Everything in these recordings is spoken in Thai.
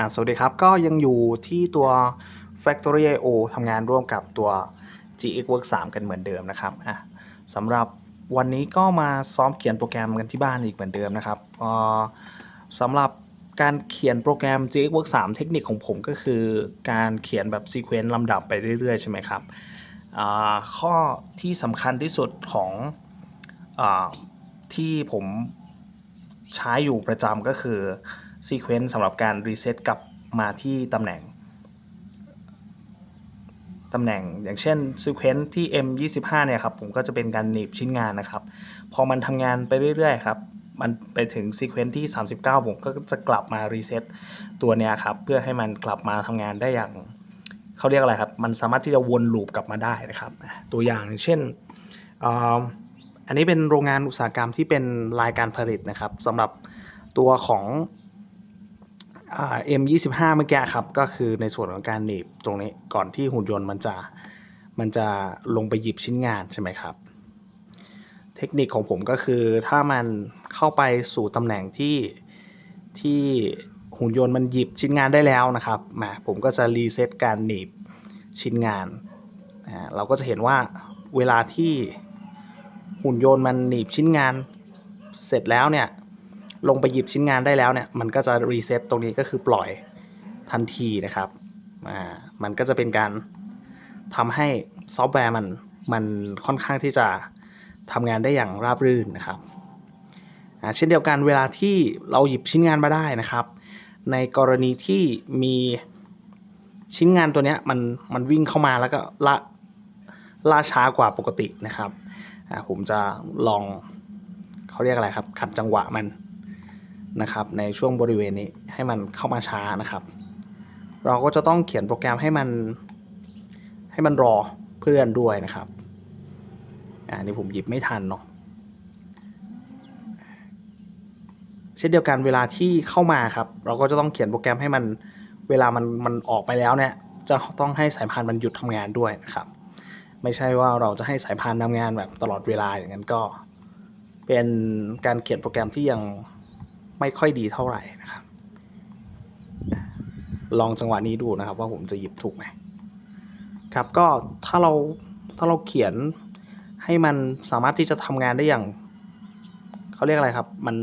อ่าสวัสดีครับ ก็ยังอยู่ที่ตัว Factory IO ทำงานร่วมกับตัว GX Work 3 กันเหมือนเดิมนะครับอะสำหรับวันนี้ก็มาซ้อมเขียนโปรแกรมกันที่บ้านอีกเหมือนเดิมนะครับอ่อสำหรับการเขียนโปรแกรม GX Work 3 เทคนิคของผมก็คือการเขียนแบบซีเควนซ์ลำดับไปเรื่อยๆ ใช่ไหมครับอ่าข้อที่สำคัญที่สุดของอาที่ผมใช้อยู่ประจำก็คือ ซีเควนซ์สำหรับการรีเซ็ตกลับมาที่ตำแหน่งตำแหน่งอย่างเช่นซีเควนซ์ที่ M25 เนี่ยครับผมก็จะเป็นการหนีบชิ้นงานนะครับ พอมันทำงานไปเรื่อยๆครับมันไปถึงซีเควนซ์ที่ 39 ผมก็จะกลับมารีเซ็ตตัวเนี้ยครับเพื่อให้มันกลับมาทำงานได้อย่างเขาเรียกอะไรครับ มันสามารถที่จะวนลูปกลับมาได้นะครับ ตัวอย่างเช่นอันนี้เป็นโรงงานอุตสาหกรรมที่เป็นรายการผลิตนะครับสำหรับตัวของ อ่า M25 เมื่อกี้ครับ ก็คือในส่วนของการหนีบตรงนี้ก่อนที่หุ่นยนต์มันจะมันจะลงไปหยิบชิ้นงานใช่ไหมครับ เทคนิคของผมก็คือถ้ามันเข้าไปสู่ตำแหน่งที่ที่หุ่นยนต์มันหยิบชิ้นงานได้แล้วนะครับมาผมก็จะรีเซ็ตการหนีบชิ้นงานอ่าเราก็จะเห็นว่าเวลาที่หุ่นยนต์มันหนีบชิ้นงานเสร็จแล้วเนี่ย ลงไปหยิบชิ้นงานได้แล้วเนี่ยมันก็จะรีเซ็ตตรงนี้ก็คือปล่อยทันทีนะครับอ่ามันก็จะเป็นการทำให้ซอฟต์แวร์มันมันค่อนข้างที่จะทำงานได้อย่างราบรื่นนะครับอ่าเช่นเดียวกันเวลาที่เราหยิบชิ้นงานมาได้นะครับ ในกรณีที่มีชิ้นงานตัวเนี้ยมันมันวิ่งเข้ามาแล้วก็ละล่าช้ากว่าปกตินะครับอ่าผมจะลองเขาเรียกอะไรครับ ขัดจังหวะมัน นะครับ ในช่วงบริเวณนี้ให้มันเข้ามาช้านะครับ เราก็จะต้องเขียนโปรแกรมให้มัน ให้มันรอเพื่อนด้วยนะครับอ่านี่ผมหยิบไม่ทันเนาะเช่นเดียวกันเวลาที่เข้ามาครับ เราก็จะต้องเขียนโปรแกรมให้มันเวลามันมันออกไปแล้วเนี่ย จะต้องให้สายพานมันหยุดทำงานด้วยนะครับ ไม่ใช่ว่าเราจะให้สายพานทำงานแบบตลอดเวลาอย่างนั้นก็ เป็นการเขียนโปรแกรมที่ยัง ไม่ค่อยดีเท่าไหร่นะครับ ลองจังหวะนี้ดูนะครับ ว่าผมจะหยิบถูกไหมครับก็ถ้าเราถ้าเราเขียนให้มันสามารถที่จะทำงานได้อย่างเขาเรียกอะไรครับ มัน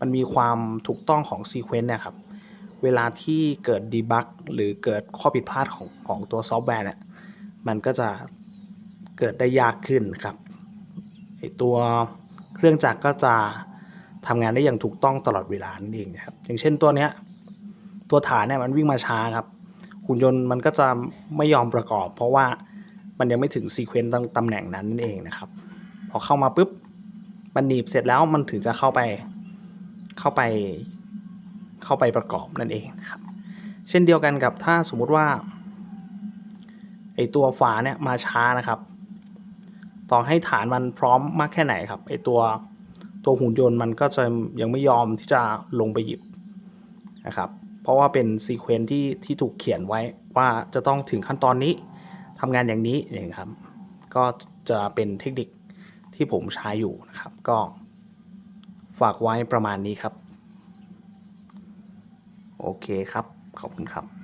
มันมีความถูกต้องของซีเควนต์เนี่ยครับ เวลาที่เกิดดีบักหรือเกิดข้อผิดพลาดของของตัวซอฟต์แวร์เนี่ยมันก็จะเกิดได้ยากขึ้นครับตัวเครื่องจักรก็จะ ทำงานได้อย่างถูกต้องตลอดเวลานั่นเองนะครับ อย่างเช่นตัวเนี้ยตัวฐานเนี่ยมันวิ่งมาช้าครับหุ่นยนต์มันก็จะไม่ยอมประกอบ เพราะว่ามันยังไม่ถึงซีเควนต์ตำแหน่งนั้นนั่นเองนะครับ พอเข้ามาปุ๊บมันหนีบเสร็จแล้วมันถึงจะเข้าไปเข้าไปเข้าไปประกอบนั่นเองนะครับ เช่นเดียวกันกับถ้าสมมุติว่าไอตัวฝาเนี่ยมาช้านะครับ ต่อให้ฐานมันพร้อมมากแค่ไหนครับไอตัว ตัวหุ่นยนต์มันก็จะยังไม่ยอมที่จะลงไปหยิบนะครับ เพราะว่าเป็นซีเควนซ์ที่ที่ถูกเขียนไว้ว่าจะต้องถึงขั้นตอนนี้ทำงานอย่างนี้อย่างครับ ก็จะเป็นเทคนิคที่ผมใช้อยู่นะครับ ก็ฝากไว้ประมาณนี้ครับ โอเคครับ ขอบคุณครับ